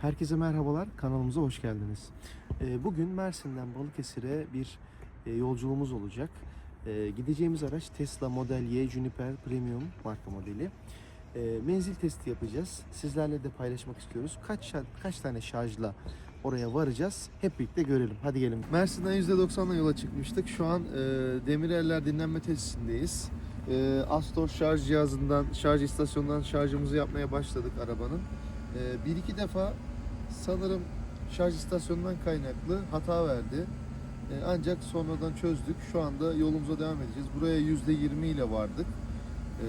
Herkese merhabalar, kanalımıza hoş geldiniz. Ee, Bugün Mersin'den Balıkesir'e bir e, yolculuğumuz olacak. Ee, Gideceğimiz araç Tesla Model Y Juniper Premium marka modeli. Ee, Menzil testi yapacağız. Sizlerle de paylaşmak istiyoruz. Kaç kaç tane şarjla oraya varacağız? Hep birlikte görelim. Hadi gelin. Mersin'den %90'la yola çıkmıştık. Şu an e, Demireller dinlenme tesisindeyiz. E, Astor şarj cihazından, şarj istasyonundan şarjımızı yapmaya başladık arabanın. Bir iki defa sanırım şarj istasyonundan kaynaklı hata verdi. Ee, ancak sonradan çözdük. Şu anda yolumuza devam edeceğiz. Buraya yüzde 20 ile vardık. Ee,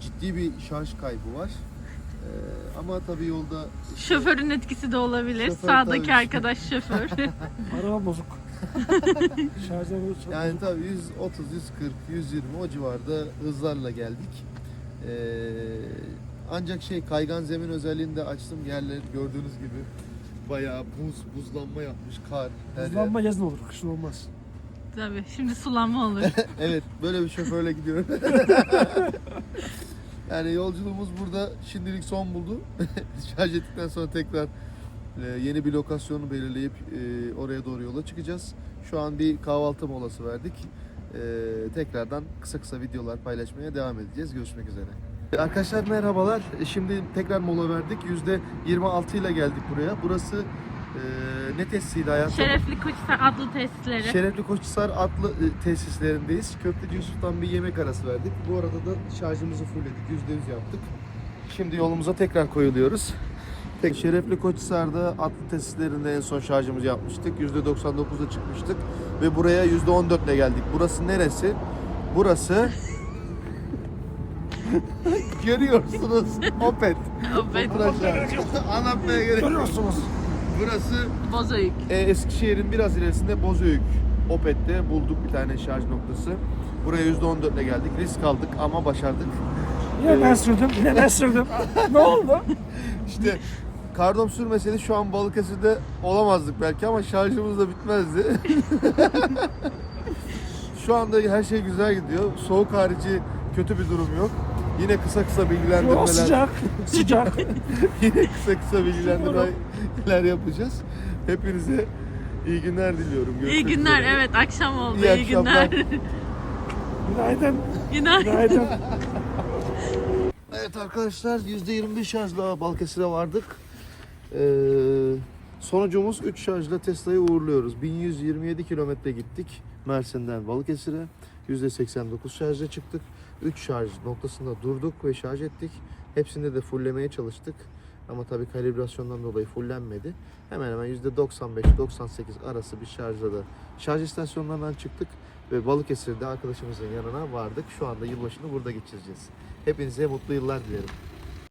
ciddi bir şarj kaybı var. Ee, ama tabii yolda işte- Şoförün etkisi de olabilir. Şoför Sağdaki tabii. arkadaş şoför. Araba bozuk. Şarjları çok yani tabii 130, 140, 120 o civarda hızlarla geldik. Ee, ancak şey kaygan zemin özelliğini de açtım. Yerler gördüğünüz gibi bayağı buz, buzlanma yapmış, kar. her. Hızlanma yazın olur, kışın olmaz. Tabii şimdi sulanma olur. Evet, böyle bir şoförle gidiyorum. yani yolculuğumuz burada şimdilik son buldu. Şarj ettikten sonra tekrar e, yeni bir lokasyonu belirleyip e, oraya doğru yola çıkacağız. Şu an bir kahvaltı molası verdik. E, Tekrardan kısa kısa videolar paylaşmaya devam edeceğiz. Görüşmek üzere. Arkadaşlar merhabalar. E, Şimdi tekrar mola verdik. %26 ile geldik buraya. Burası e, ne testiydi hayatım? Şerefli Koçhisar adlı testleri. Şerefli Koçhisar adlı e, tesislerindeyiz. Köfteci Yusuf'tan bir yemek arası verdik. Bu arada da şarjımızı fullledik. %100 yaptık. Şimdi yolumuza tekrar koyuluyoruz. Tek Şerefli Koçhisar'da atlı tesislerinde en son şarjımızı yapmıştık. %99'da çıkmıştık. Ve buraya %14 ile geldik. Burası neresi? Burası... Görüyorsunuz. Opet. Aşağı. Anlatmaya gerek yok. Görüyorsunuz. Burası Bozuyuk. e, Eskişehir'in biraz ilerisinde Bozüyük Opet'te bulduk bir tane şarj noktası. Buraya %14 ile geldik. Risk aldık ama başardık. Yine ben sürdüm, yine ben sürdüm. ne oldu? İşte kardom sürmeseydi şu an Balıkesir'de olamazdık belki ama şarjımız da bitmezdi. şu anda her şey güzel gidiyor. Soğuk harici kötü bir durum yok. Yine kısa kısa Yo, bilgilendirmeler, sıcak, sıcak. yine kısa kısa bilgilendirmeler yapacağız. Hepinize iyi günler diliyorum. İyi Görüşmek günler. üzere. Evet akşam oldu. İyi İyi, günler. akşamlar. Günaydın, Günaydın. günaydın. Evet arkadaşlar %25 şarjla Balıkesir'e vardık. Ee, sonucumuz 3 şarjla Tesla'yı uğurluyoruz. 1127 kilometre gittik Mersin'den Balıkesir'e. %89 şarjla çıktık. 3 şarj noktasında durduk ve şarj ettik. Hepsinde de fulllemeye çalıştık. Ama tabii kalibrasyondan dolayı fullenmedi. Hemen hemen %95-98 arası bir şarjla da şarj istasyonlarından çıktık. Ve Balıkesir'de arkadaşımızın yanına vardık. Şu anda yılbaşını burada geçireceğiz. Hepinize mutlu yıllar dilerim.